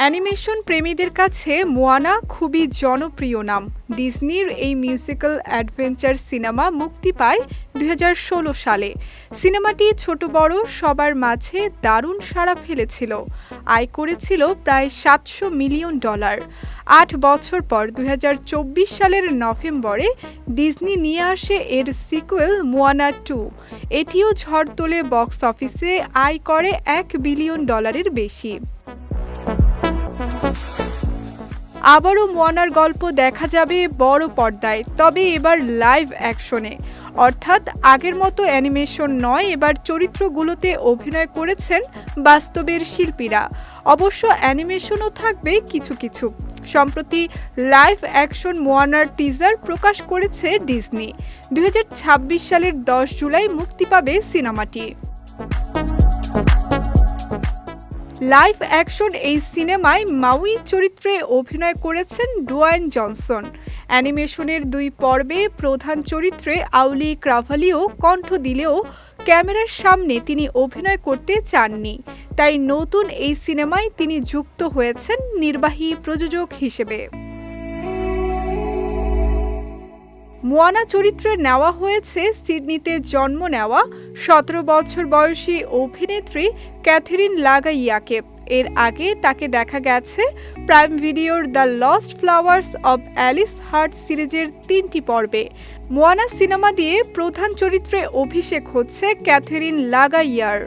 Animation প্রেমীদের কাছে Moana খুবই জনপ্রিয় নাম। ডিজনির এই মিউজিক্যাল অ্যাডভেঞ্চার সিনেমা মুক্তি পায় দুই হাজার ষোলো সালে। সিনেমাটি ছোট বড়, সবার মাঝে দারুণ সাড়া ফেলেছিল। আয় করেছিল প্রায় সাতশো মিলিয়ন ডলার। আট বছর পর দু হাজার চব্বিশ সালের নভেম্বরে ডিজনি নিয়ে আসে এর সিকুয়েল মোয়ানা টু। এটিও ঝড় তোলে বক্স অফিসে আয় করে এক বিলিয়ন ডলারের বেশি। আবারও মোয়ানার গল্প দেখা যাবে বড় পর্দায়, তবে এবার লাইভ অ্যাকশনে অর্থাৎ আগের মতো অ্যানিমেশন নয়, এবার চরিত্রগুলোতে অভিনয় করেছেন বাস্তবের শিল্পীরা। অবশ্য অ্যানিমেশনও থাকবে কিছু কিছু। সম্প্রতি লাইভ অ্যাকশন মোয়ানার টিজার প্রকাশ করেছে ডিজনি দুই হাজার ছাব্বিশ সালের দশ জুলাই মুক্তি পাবে সিনেমাটি। লাইভ অ্যাকশন এই সিনেমায় মাউই চরিত্রে অভিনয় করেছেন ডুয়াইন জনসন। অ্যানিমেশনের দুই পর্বে প্রধান চরিত্রে আউলি ক্রাভালিও কণ্ঠ দিলেও ক্যামেরার সামনে তিনি অভিনয় করতে চাননি। তাই নতুন এই সিনেমায় তিনি যুক্ত হয়েছেন নির্বাহী প্রযোজক হিসেবে। মোয়ানা চরিত্রে নেওয়া হয়েছে সিডনিতে জন্ম নেওয়া সতেরো বছর বয়সী অভিনেত্রী ক্যাথরিন লাগাইয়াকে। এর আগে তাকে দেখা গেছে প্রাইম ভিডিওর the lost flowers of Alice Hart সিরিজের তিনটি পর্বে। মোয়ানা সিনেমা দিয়ে প্রধান চরিত্রে অভিষেক হচ্ছে ক্যাথরিন লাগাইয়ার।